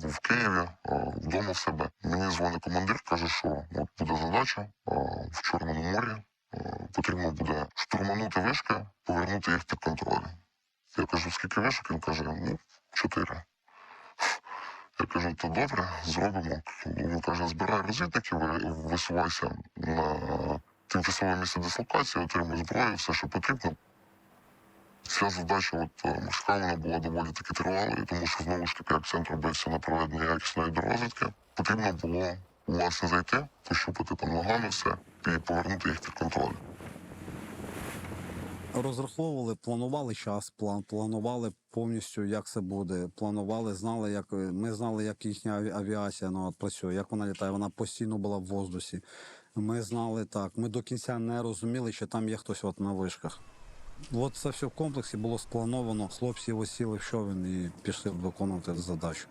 був в Києві, вдома в себе. Мені дзвонить командир, каже, що от буде задача в Чорному морі. Потрібно буде штурманути вишки, повернути їх під контроль. Я кажу, скільки вишок? Він каже, ну, чотири. Я кажу, то добре, зробимо. Він каже, збирай розвідників, висувайся на тимчасове місце дислокації, отримуй зброю, все, що потрібно. Ця задача, от е, вона була доволі таки тривалою, тому що знову ж таки акцент робився на проведення якісної дорозвідки. Потрібно було власне зайти, пощупати там ногами все і повернути їх під контроль. Розраховували, планували час, план, планували повністю, як це буде. Планували, знали, як ми знали, як їхня авіація ну, працює, як вона літає. Вона постійно була в воздусі. Ми знали так. Ми до кінця не розуміли, що там є хтось от на вишках. От це все в комплексі було сплановано. Хлопці осіли в човен і пішли виконувати задачу.